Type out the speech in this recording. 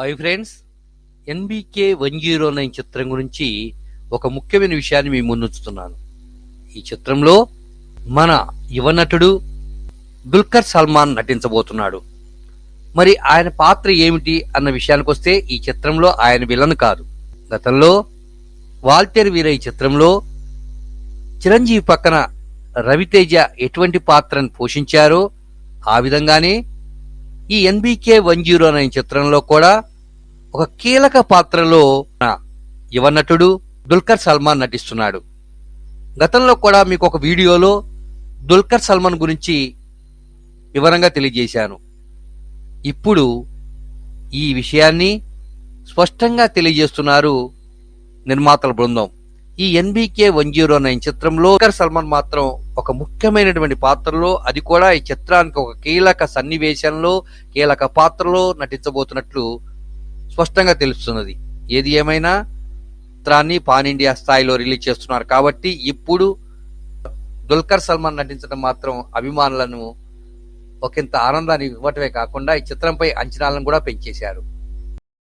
Hi friends NBK one zero nine చిత్రం గురించి ఒక ముఖ్యమైన విషయాన్ని మీ ముందుంచుతున్నాను. ఈ చిత్రంలో మన యువ నటుడు దుల్కర్ సల్మాన్ నటించబోతున్నాడు. మరి ఆయన పాత్ర ఏమిటి అన్న విషయానికి వస్తే ఈ చిత్రంలో ఆయన విలన్ కాదు. గతంలో వాల్టర్ వీరయ్య చిత్రంలో చిరంజీవి పక్కన రవితేజ ఎటువంటి పాత్రను పోషించారో ఆ విధంగానే ఈ ఎన్బికే వన్ జీరో నైన్ చిత్రంలో కూడా ఒక కీలక పాత్రలో ఉన్న యువ నటుడు దుల్కర్ సల్మాన్ నటిస్తున్నాడు. గతంలో కూడా మీకు ఒక వీడియోలో దుల్కర్ సల్మాన్ గురించి వివరంగా తెలియజేశాను. ఇప్పుడు ఈ విషయాన్ని స్పష్టంగా తెలియజేస్తున్నారు నిర్మాతల బృందం. ఈ ఎన్బీకే వన్ జీరో నైన్ చిత్రంలో దుల్కర్ సల్మాన్ మాత్రం ఒక ముఖ్యమైనటువంటి పాత్రలో అది కూడా ఈ చిత్రానికి ఒక కీలక సన్నివేశంలో కీలక పాత్రలో నటించబోతున్నట్లు స్పష్టంగా తెలుస్తున్నది. ఏది ఏమైనా చిత్రాన్ని పాన్ ఇండియా స్థాయిలో రిలీజ్ చేస్తున్నారు కాబట్టి ఇప్పుడు దుల్కర్ సల్మాన్ నటించడం మాత్రం అభిమానులను ఒకంత ఆనందాన్ని ఇవ్వటమే కాకుండా ఈ చిత్రంపై అంచనాలను కూడా పెంచేశారు.